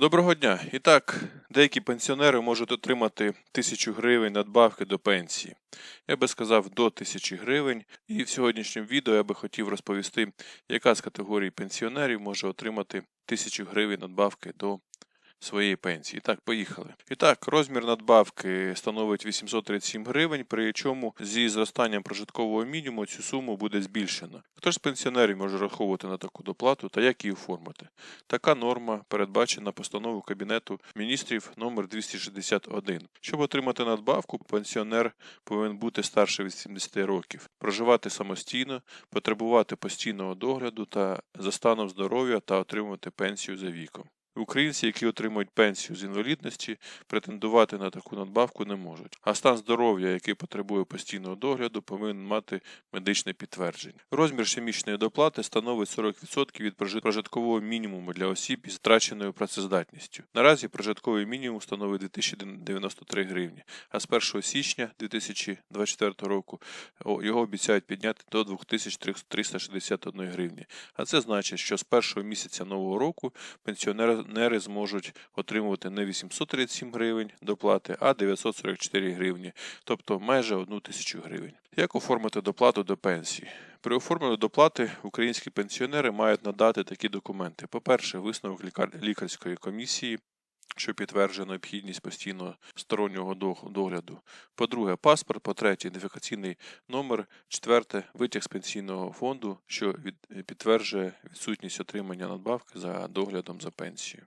Доброго дня. І так, деякі пенсіонери можуть отримати тисячу гривень надбавки до пенсії. Я би сказав до тисячі гривень. І в сьогоднішньому відео я би хотів розповісти, яка з категорій пенсіонерів може отримати тисячу гривень надбавки до своєї пенсії. Так, поїхали. І так, розмір надбавки становить 837 гривень, при чому зі зростанням прожиткового мінімуму цю суму буде збільшено. Хто ж з пенсіонерів може раховувати на таку доплату та як її оформити? Така норма передбачена постановою Кабінету міністрів номер 261. Щоб отримати надбавку, пенсіонер повинен бути старше 80 років, проживати самостійно, потребувати постійного догляду та за станом здоров'я та отримувати пенсію за віком. Українці, які отримують пенсію з інвалідності, претендувати на таку надбавку не можуть. А стан здоров'я, який потребує постійного догляду, повинен мати медичне підтвердження. Розмір щомісячної доплати становить 40% від прожиткового мінімуму для осіб із втраченою працездатністю. Наразі прожитковий мінімум становить 2093 гривні, а з 1 січня 2024 року його обіцяють підняти до 2361 гривні. А це значить, що з першого місяця нового року пенсіонери зможуть отримувати не 837 гривень доплати, а 944 гривні, тобто майже 1 тисячу гривень. Як оформити доплату до пенсії? При оформленні доплати українські пенсіонери мають надати такі документи: по-перше, висновок лікар- лікарської комісії. Що підтверджує необхідність постійного стороннього догляду. По-друге, паспорт, по-третє, ідентифікаційний номер, четверте, витяг з пенсійного фонду, що підтверджує відсутність отримання надбавки за доглядом за пенсією.